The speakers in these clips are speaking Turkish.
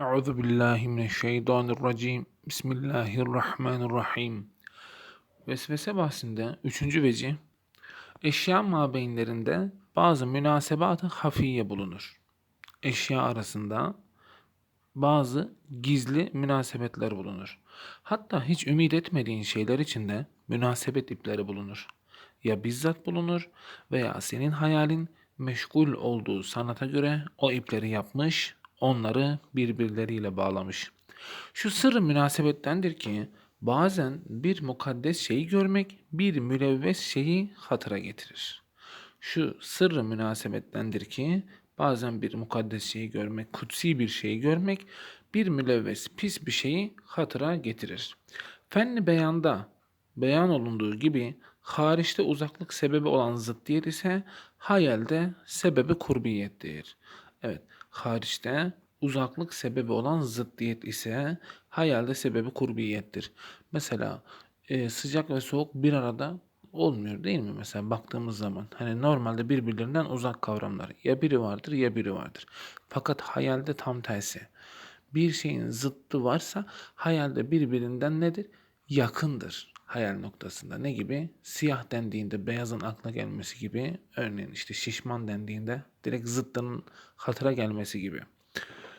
Euzu billahi mineşşeytanirracim. Bismillahirrahmanirrahim. Vesvese bahsinde üçüncü veci, eşya mabeyinlerinde bazı münasebat-ı hafiye bulunur. Eşya arasında bazı gizli münasebetler bulunur. Hatta hiç ümit etmediğin şeyler içinde münasebet ipleri bulunur. Ya bizzat bulunur veya senin hayalin meşgul olduğu sanata göre o ipleri yapmış, onları birbirleriyle bağlamış. Şu sırrı münasebettendir ki bazen bir mukaddes şeyi görmek bir mülevves şeyi hatıra getirir. Şu sırrı münasebettendir ki bazen bir mukaddes şeyi görmek, kutsi bir şeyi görmek bir mülevves pis bir şeyi hatıra getirir. Fenli beyanda beyan olunduğu gibi hariçte uzaklık sebebi olan zıddiyet ise hayalde sebebi kurbiyettir. Evet, hariçte uzaklık sebebi olan zıddiyet ise hayalde sebebi kurbiyettir. Mesela e, sıcak ve soğuk bir arada olmuyor değil mi? Mesela baktığımız zaman hani normalde birbirlerinden uzak kavramlar. Ya biri vardır ya biri vardır. Fakat hayalde tam tersi. Bir şeyin zıttı varsa hayalde birbirinden nedir? Yakındır hayal noktasında. Ne gibi? Siyah dendiğinde beyazın akla gelmesi gibi. Örneğin işte şişman dendiğinde direkt zıttının hatıra gelmesi gibi.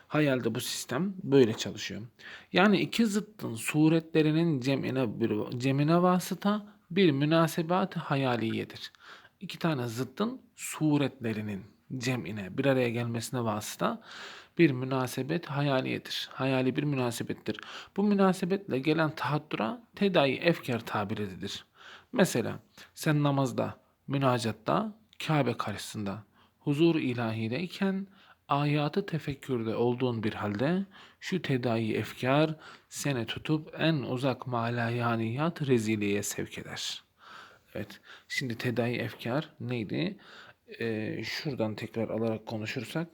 Hayalde bu sistem böyle çalışıyor. Yani iki zıttın suretlerinin cemine, bir, cemine vasıta bir münasebat-ı hayaliyedir. İki tane zıttın suretlerinin cemine, bir araya gelmesine vasıta bir münasebet hayaliyedir. Hayali bir münasebettir. Bu münasebetle gelen tahaddüra tedayi efkar tabir edilir. Mesela sen namazda, münacatta, Kabe karşısında, huzur ilahideyken ayatı tefekkürde olduğun bir halde şu tedayi efkar seni tutup en uzak malayaniyat reziliye sevk eder. Evet, şimdi tedayi efkar neydi? Ee, şuradan tekrar alarak konuşursak,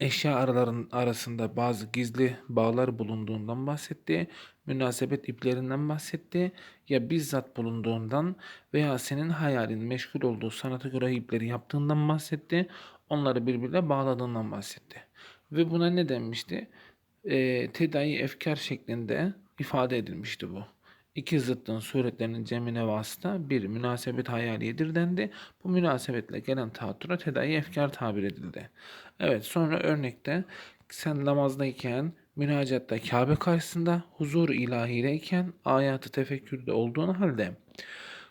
eşya araların arasında bazı gizli bağlar bulunduğundan bahsetti, münasebet iplerinden bahsetti, ya bizzat bulunduğundan veya senin hayalin meşgul olduğu sanata göre ipleri yaptığından bahsetti, onları birbirine bağladığından bahsetti. Ve buna ne denmişti? E, tedayi efkar şeklinde ifade edilmişti bu. İki zıttın suretlerinin cemine vasıta bir münasebet hayaliyedir dendi. Bu münasebetle gelen tahattüre tedayi efkar tabir edildi. Evet sonra örnekte sen namazdayken münacatta Kabe karşısında huzur ilahideyken ayatı tefekkürde olduğun halde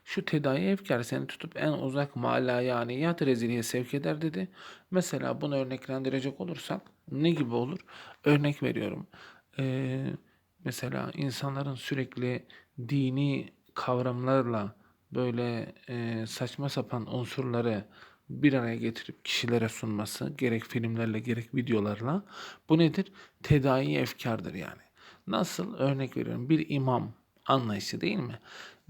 şu tedayi efkar seni tutup en uzak mala yani yat reziliye sevk eder dedi. Mesela bunu örneklendirecek olursak ne gibi olur? Örnek veriyorum. Ee, mesela insanların sürekli dini kavramlarla böyle e, saçma sapan unsurları bir araya getirip kişilere sunması gerek filmlerle gerek videolarla bu nedir? Tedayi efkardır yani. Nasıl? Örnek veriyorum bir imam anlayışı değil mi?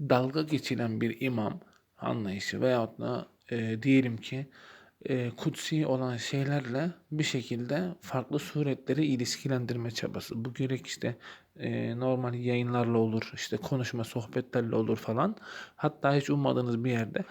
Dalga geçilen bir imam anlayışı veyahut da e, diyelim ki e, kutsi olan şeylerle bir şekilde farklı suretleri ilişkilendirme çabası. Bu gerek işte e, normal yayınlarla olur, işte konuşma sohbetlerle olur falan. Hatta hiç ummadığınız bir yerde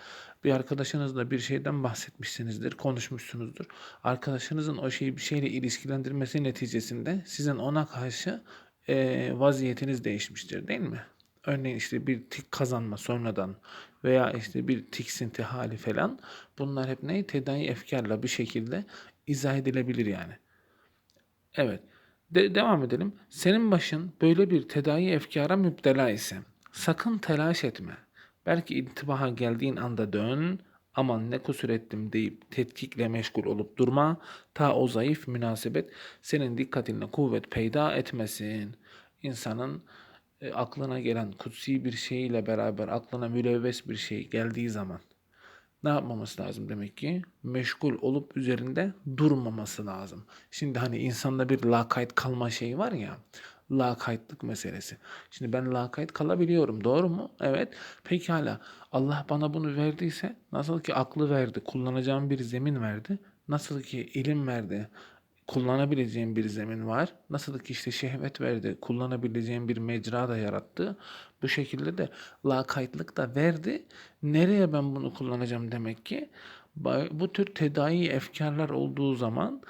bir arkadaşınızla bir şeyden bahsetmişsinizdir, konuşmuşsunuzdur. Arkadaşınızın o şeyi bir şeyle ilişkilendirmesi neticesinde sizin ona karşı e, vaziyetiniz değişmiştir değil mi? Örneğin işte bir tik kazanma sonradan veya işte bir tiksinti hali falan bunlar hep ne? Tedavi efkarla bir şekilde izah edilebilir yani. Evet. De- devam edelim. Senin başın böyle bir tedavi efkara müptela ise sakın telaş etme. Belki intibaha geldiğin anda dön, aman ne kusur ettim deyip tetkikle meşgul olup durma, ta o zayıf münasebet senin dikkatine kuvvet peyda etmesin. İnsanın e, aklına gelen kutsi bir şeyle beraber aklına mülevves bir şey geldiği zaman ne yapmaması lazım demek ki? Meşgul olup üzerinde durmaması lazım. Şimdi hani insanda bir lakayt kalma şeyi var ya, lakaytlık meselesi. Şimdi ben lakayt kalabiliyorum, doğru mu? Evet. Pekala. Allah bana bunu verdiyse, nasıl ki aklı verdi, kullanacağım bir zemin verdi, nasıl ki ilim verdi, kullanabileceğim bir zemin var. Nasıl ki işte şehvet verdi, kullanabileceğim bir mecra da yarattı. Bu şekilde de lakaytlık da verdi. Nereye ben bunu kullanacağım demek ki? Bu tür tedavi efkarlar olduğu zaman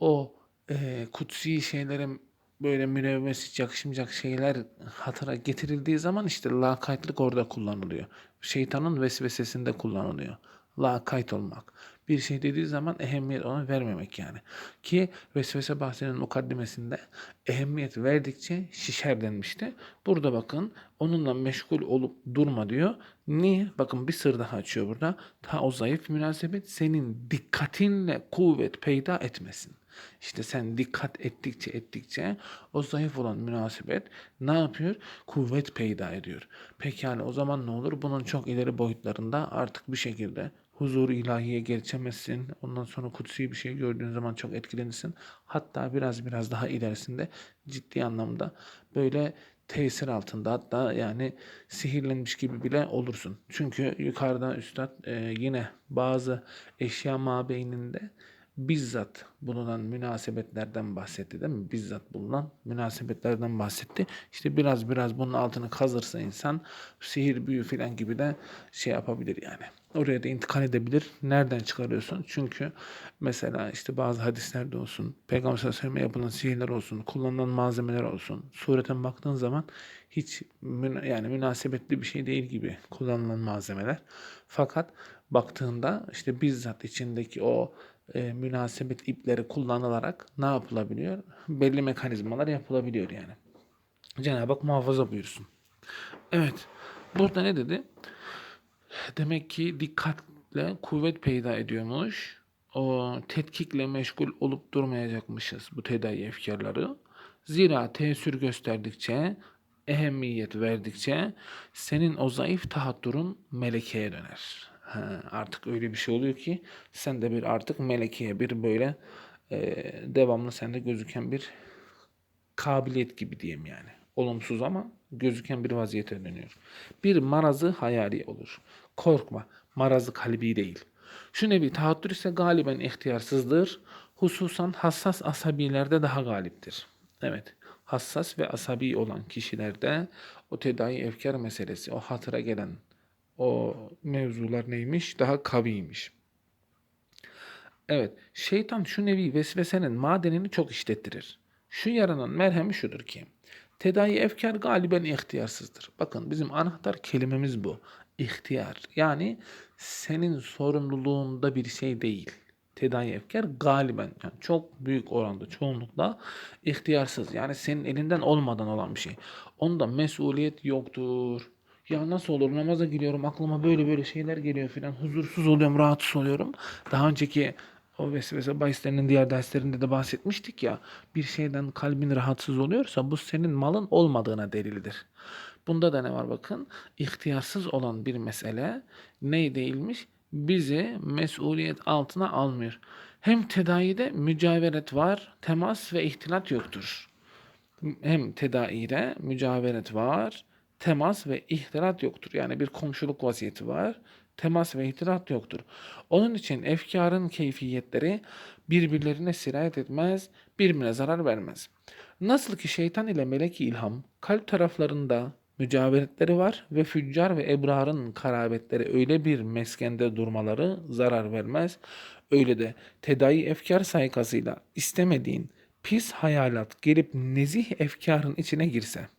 o e, kutsi şeylerin böyle münevves hiç yakışmayacak şeyler hatıra getirildiği zaman işte lakaytlık orada kullanılıyor. Şeytanın vesvesesinde kullanılıyor. Lakayt olmak. Bir şey dediği zaman ehemmiyet ona vermemek yani. Ki vesvese bahsinin mukaddimesinde ehemmiyet verdikçe şişer denmişti. Burada bakın onunla meşgul olup durma diyor. Niye? Bakın bir sır daha açıyor burada. Ta o zayıf münasebet senin dikkatinle kuvvet peyda etmesin. İşte sen dikkat ettikçe ettikçe o zayıf olan münasebet ne yapıyor? Kuvvet peyda ediyor. Pekala o zaman ne olur? Bunun çok ileri boyutlarında artık bir şekilde huzur ilahiye geçemezsin. Ondan sonra kutsi bir şey gördüğün zaman çok etkilenirsin. Hatta biraz biraz daha ilerisinde ciddi anlamda böyle tesir altında hatta yani sihirlenmiş gibi bile olursun. Çünkü yukarıda üstad e, yine bazı eşya mabeyninde bizzat bulunan münasebetlerden bahsetti değil mi? Bizzat bulunan münasebetlerden bahsetti. İşte biraz biraz bunun altını kazırsa insan sihir, büyü falan gibi de şey yapabilir yani. Oraya da intikal edebilir. Nereden çıkarıyorsun? Çünkü mesela işte bazı hadislerde olsun, Peygamber sallallahu aleyhi yapılan sihirler olsun, kullanılan malzemeler olsun. Sureten baktığın zaman hiç müna- yani münasebetli bir şey değil gibi kullanılan malzemeler. Fakat baktığında işte bizzat içindeki o e, münasebet ipleri kullanılarak ne yapılabiliyor? Belli mekanizmalar yapılabiliyor yani. Cenab-ı Hak muhafaza buyursun. Evet. Burada ne dedi? Demek ki dikkatle kuvvet peyda ediyormuş. O tetkikle meşgul olup durmayacakmışız bu tedavi efkarları. Zira tesir gösterdikçe, ehemmiyet verdikçe senin o zayıf tahattürün melekeye döner. Ha, artık öyle bir şey oluyor ki sen de bir artık melekeye bir böyle devamlı sende gözüken bir kabiliyet gibi diyeyim yani. Olumsuz ama gözüken bir vaziyete dönüyor. Bir marazı hayali olur. Korkma, marazı kalbi değil. Şu nevi tahattür ise galiben ihtiyarsızdır. Hususan hassas asabilerde daha galiptir. Evet, hassas ve asabi olan kişilerde o tedavi efkar meselesi, o hatıra gelen o mevzular neymiş? Daha kaviymiş. Evet, şeytan şu nevi vesvesenin madenini çok işlettirir. Şu yaranın merhemi şudur ki, tedavi efkar galiben ihtiyarsızdır. Bakın bizim anahtar kelimemiz bu. İhtiyar. Yani senin sorumluluğunda bir şey değil. Tedavi efkar galiben yani çok büyük oranda çoğunlukla ihtiyarsız. Yani senin elinden olmadan olan bir şey. Onda mesuliyet yoktur. Ya nasıl olur namaza giriyorum aklıma böyle böyle şeyler geliyor filan huzursuz oluyorum rahatsız oluyorum. Daha önceki o vesvese bahislerinin diğer derslerinde de bahsetmiştik ya bir şeyden kalbin rahatsız oluyorsa bu senin malın olmadığına delildir. Bunda da ne var bakın ihtiyarsız olan bir mesele ne değilmiş bizi mesuliyet altına almıyor. Hem tedavide mücaveret var temas ve ihtilat yoktur. Hem tedaide mücaveret var temas ve ihtilat yoktur. Yani bir komşuluk vaziyeti var. Temas ve ihtilat yoktur. Onun için efkarın keyfiyetleri birbirlerine sirayet etmez, birbirine zarar vermez. Nasıl ki şeytan ile melek ilham kalp taraflarında mücaveretleri var ve füccar ve ebrarın karabetleri öyle bir meskende durmaları zarar vermez. Öyle de tedavi efkar saykasıyla istemediğin pis hayalat gelip nezih efkarın içine girse.''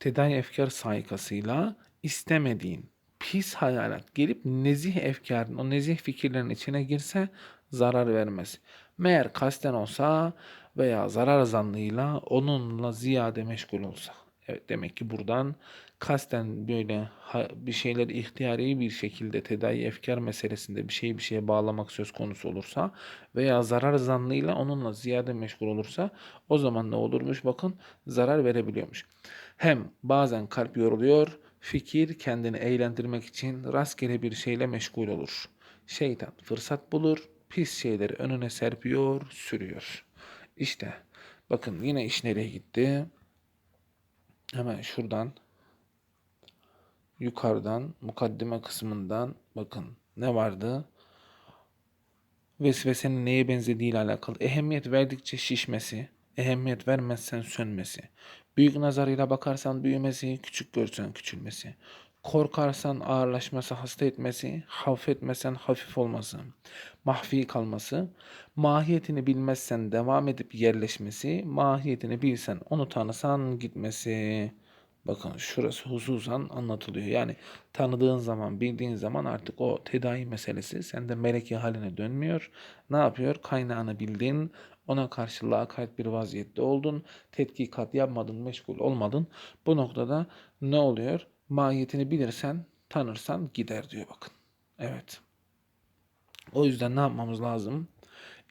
Tedavi efkar saykasıyla istemediğin pis hayalat gelip nezih efkarın, o nezih fikirlerin içine girse zarar vermez. Meğer kasten olsa veya zarar zannıyla onunla ziyade meşgul olsa. Evet demek ki buradan kasten böyle bir şeyleri ihtiyari bir şekilde tedavi efkar meselesinde bir şeyi bir şeye bağlamak söz konusu olursa veya zarar zannıyla onunla ziyade meşgul olursa o zaman ne olurmuş bakın zarar verebiliyormuş. Hem bazen kalp yoruluyor, fikir kendini eğlendirmek için rastgele bir şeyle meşgul olur. Şeytan fırsat bulur, pis şeyleri önüne serpiyor, sürüyor. İşte bakın yine iş nereye gitti? Hemen şuradan yukarıdan mukaddime kısmından bakın ne vardı? Vesvesenin neye benzediği alakalı. Ehemmiyet verdikçe şişmesi, ehemmiyet vermezsen sönmesi. Büyük nazarıyla bakarsan büyümesi, küçük görsen küçülmesi. Korkarsan ağırlaşması, hasta etmesi, hafif etmesen hafif olması, mahfi kalması, mahiyetini bilmezsen devam edip yerleşmesi, mahiyetini bilsen onu tanısan gitmesi. Bakın şurası hususan anlatılıyor. Yani tanıdığın zaman, bildiğin zaman artık o tedavi meselesi sende meleki haline dönmüyor. Ne yapıyor? Kaynağını bildin, ona karşı lakayt bir vaziyette oldun, tetkikat yapmadın, meşgul olmadın. Bu noktada ne oluyor? Mahiyetini bilirsen, tanırsan gider diyor bakın. Evet. O yüzden ne yapmamız lazım?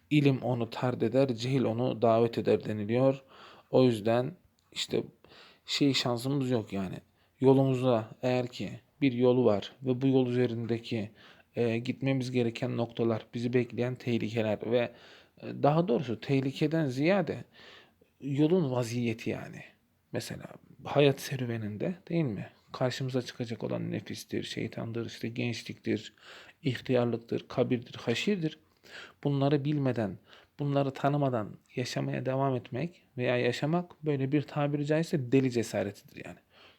İlim onu tard eder, cehil onu davet eder deniliyor. O yüzden işte şey şansımız yok yani. Yolumuzda eğer ki bir yolu var ve bu yol üzerindeki e, gitmemiz gereken noktalar, bizi bekleyen tehlikeler ve e, daha doğrusu tehlikeden ziyade yolun vaziyeti yani. Mesela hayat serüveninde değil mi? Karşımıza çıkacak olan nefistir, şeytandır, işte gençliktir, ihtiyarlıktır, kabirdir, haşirdir. Bunları bilmeden, bunları tanımadan yaşamaya devam etmek veya yaşamak böyle bir tabiri caizse deli cesaretidir yani.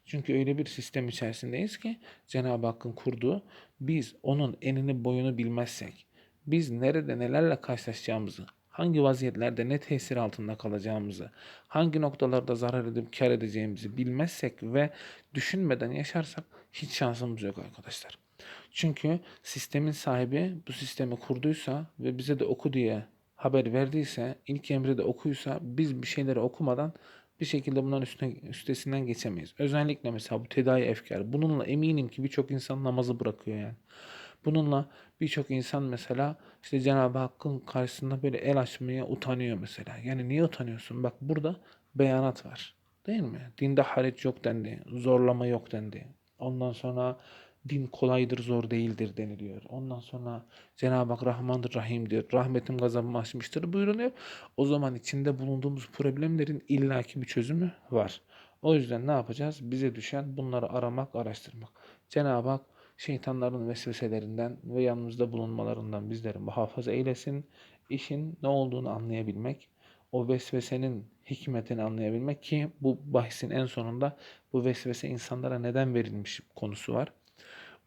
Çünkü öyle bir sistem içerisindeyiz ki Cenab-ı Hakk'ın kurduğu biz onun enini boyunu bilmezsek, biz nerede nelerle karşılaşacağımızı, hangi vaziyetlerde ne tesir altında kalacağımızı, hangi noktalarda zarar edip kar edeceğimizi bilmezsek ve düşünmeden yaşarsak hiç şansımız yok arkadaşlar. Çünkü sistemin sahibi bu sistemi kurduysa ve bize de oku diye haber verdiyse, ilk emri de okuysa biz bir şeyleri okumadan bir şekilde bunların üstüne, üstesinden geçemeyiz. Özellikle mesela bu tedavi efkar. Bununla eminim ki birçok insan namazı bırakıyor yani. Bununla birçok insan mesela işte Cenab-ı Hakk'ın karşısında böyle el açmaya utanıyor mesela. Yani niye utanıyorsun? Bak burada beyanat var. Değil mi? Dinde hariç yok dendi. Zorlama yok dendi. Ondan sonra din kolaydır, zor değildir deniliyor. Ondan sonra Cenab-ı Hak Rahmandır, Rahim'dir. Rahmetim gazabım aşmıştır buyuruluyor. O zaman içinde bulunduğumuz problemlerin illaki bir çözümü var. O yüzden ne yapacağız? Bize düşen bunları aramak, araştırmak. Cenab-ı Hak şeytanların vesveselerinden ve yanımızda bulunmalarından bizleri muhafaza eylesin. İşin ne olduğunu anlayabilmek, o vesvesenin hikmetini anlayabilmek ki bu bahisin en sonunda bu vesvese insanlara neden verilmiş konusu var.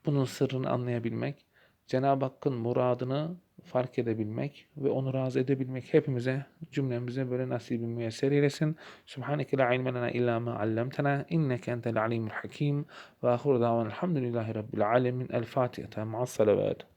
Bunun sırrını anlayabilmek, Cenab-ı Hakk'ın muradını fark edebilmek ve onu razı edebilmek hepimize, cümlemize böyle nasibi müyesser eylesin. Subhaneke la ilme lena illa ma allamtena inneke entel alimul hakim ve ahir davan elhamdülillahi rabbil alemin. El Fatiha ma'as salavat.